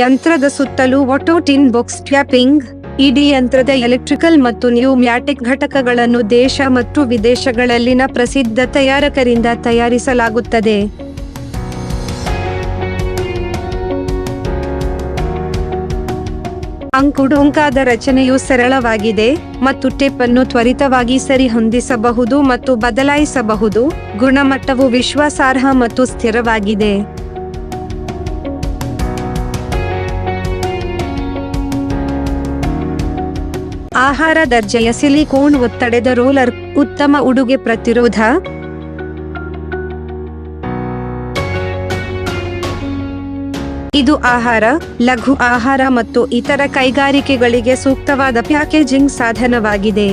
ಯಂತ್ರದ ಸುತ್ತಲೂ ಒಟೋ tin box tapping, ಇಡೀ ಯಂತ್ರದ ಎಲೆಕ್ಟ್ರಿಕಲ್ ಮತ್ತು ನ್ಯೂಮ್ಯಾಟಿಕ್ ಘಟಕಗಳನ್ನು ದೇಶ ಮತ್ತು ವಿದೇಶಗಳಲ್ಲಿನ ಪ್ರಸಿದ್ಧ ತಯಾರಕರಿಂದ ತಯಾರಿಸಲಾಗುತ್ತದೆ. ಅಂಕುಡೊಂಕಾದ ರಚನೆಯು ಸರಳವಾಗಿದೆ ಮತ್ತು ಟೇಪ್ ಅನ್ನು ತ್ವರಿತವಾಗಿ ಸರಿಹೊಂದಿಸಬಹುದು ಮತ್ತು ಬದಲಾಯಿಸಬಹುದು, ಗುಣಮಟ್ಟವು ವಿಶ್ವಾಸಾರ್ಹ ಮತ್ತು ಸ್ಥಿರವಾಗಿದೆ. ಆಹಾರ ದರ್ಜೆಯ ಸಿಲಿಕೋನ್ ಒತ್ತಡದ ರೋಲರ್ ಉತ್ತಮ ಉಡುಗೆ ಪ್ರತಿರೋಧ. ಇದು ಆಹಾರ, ಲಘು ಆಹಾರ ಮತ್ತು ಇತರ ಕೈಗಾರಿಕೆಗಳಿಗೆ ಸೂಕ್ತವಾದ ಪ್ಯಾಕೇಜಿಂಗ್ ಸಾಧನವಾಗಿದೆ.